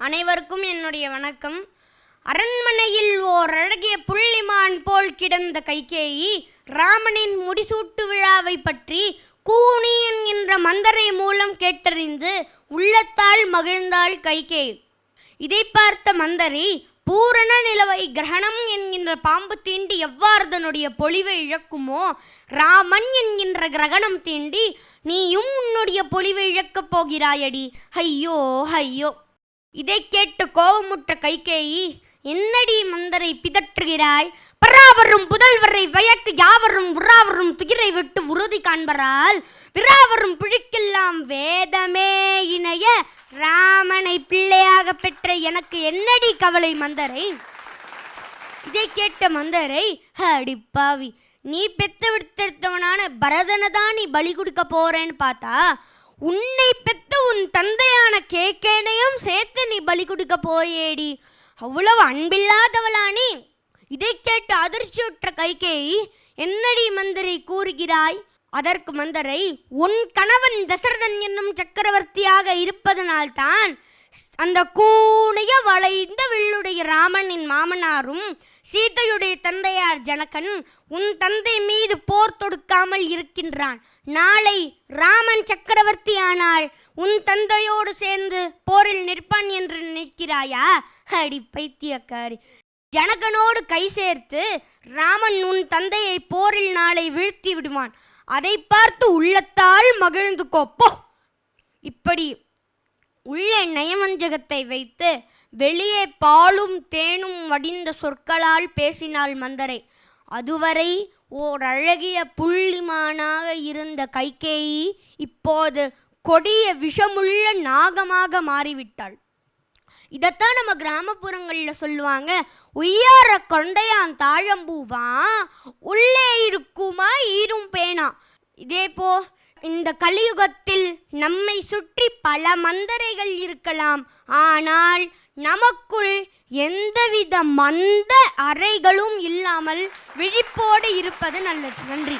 அனைவருக்கும் என்னுடைய வணக்கம். அரண்மனையில் ஓர் அழகிய புள்ளிமான் போல் கிடந்த கைகேயி ராமனின் முடிசூட்டு விழாவை பற்றி கூனி என்கின்ற மந்தரை மூலம் கேட்டறிந்து உள்ளத்தால் மகிழ்ந்தாள் கைகேயி. இதை பார்த்த மந்தரி பூரண நிலவை கிரகணம் என்கின்ற பாம்பு தீண்டி எவ்வாறு தன்னுடைய பொலிவை இழக்குமோ ராமன் என்கின்ற கிரகணம் தீண்டி நீயும் உன்னுடைய பொலிவை இழக்கப் போகிறாயடி. ஐயோ ஐயோ. இதை கேட்டு கோபமுற்ற கைகேயி என்னடி மந்தரை பிதற்றுகிறாய்? பராவரும் புதல்வரை வயக்கு யாவரும் உறாவரும் துயிரை விட்டு உறுதி காண்பரால் விராவரும் பிழிக்கெல்லாம் வேதமே இணைய ராமனை பிள்ளையாக பெற்ற எனக்கு என்னடி கவலை மந்தரை? இதை கேட்ட மந்தரை அடி பாவி நீ பெத்து விடுத்தவனான பரதனை தான் நீ பலி கொடுக்க போறேன்னு பார்த்தா உன்னை பெத்து உன் தந்தையான கேக்கேனையும் சேர்த்து பலி கொடுக்க போயேடி அவ்வளவு அன்பில்லாதவளானே. இதை கேட்டு அதிர்ச்சியுற்ற கைகேயி என்னடி மந்தரை கூறுகிறாய்? அதற்கு மந்தரை உன் கணவன் தசரதன் என்னும் சக்கரவர்த்தியாக இருப்பதனால்தான் அந்த கூணைய வளைந்த வில்லுடைய ராமனின் மாமனாரும் சீதையுடைய தந்தையார் ஜனகன் உன் தந்தை மீது போர் தொடுக்காமல் இருக்கின்றான். நாளை ராமன் சக்கரவர்த்தியானால் உன் தந்தையோடு சேர்ந்து போரில் நிற்பான் என்று நினைக்கிறாயா? அடி பைத்தியக்காரி. ஜனகனோடு கை சேர்த்து ராமன் உன் தந்தையை போரில் நாளை வீழ்த்தி விடுவான். அதை பார்த்து உள்ளத்தால் மகிழ்ந்து கோப்போ இப்படி உள்ளே நயவஞ்சகத்தை வைத்து வெளியே பாலும் தேனும் வடிந்த சொற்களால் பேசினாள் மந்தரை. அதுவரை ஓர் அழகிய புள்ளிமானாக இருந்த கைகேயி இப்போது கொடிய விஷமுள்ள நாகமாக மாறிவிட்டாள். இதைத்தான் நம்ம கிராமப்புறங்களில் சொல்லுவாங்க. உய்யார கொண்டையான் தாழம்பூவா? உள்ளே இருக்குமா? ஈரும் பேனா? இதேபோ இந்த கலியுகத்தில் நம்மை சுற்றி பல மந்தரைகள் இருக்கலாம். ஆனால் நமக்குள் எந்தவித மந்த அறைகளும் இல்லாமல் விழிப்போடு இருப்பது நல்லது. நன்றி.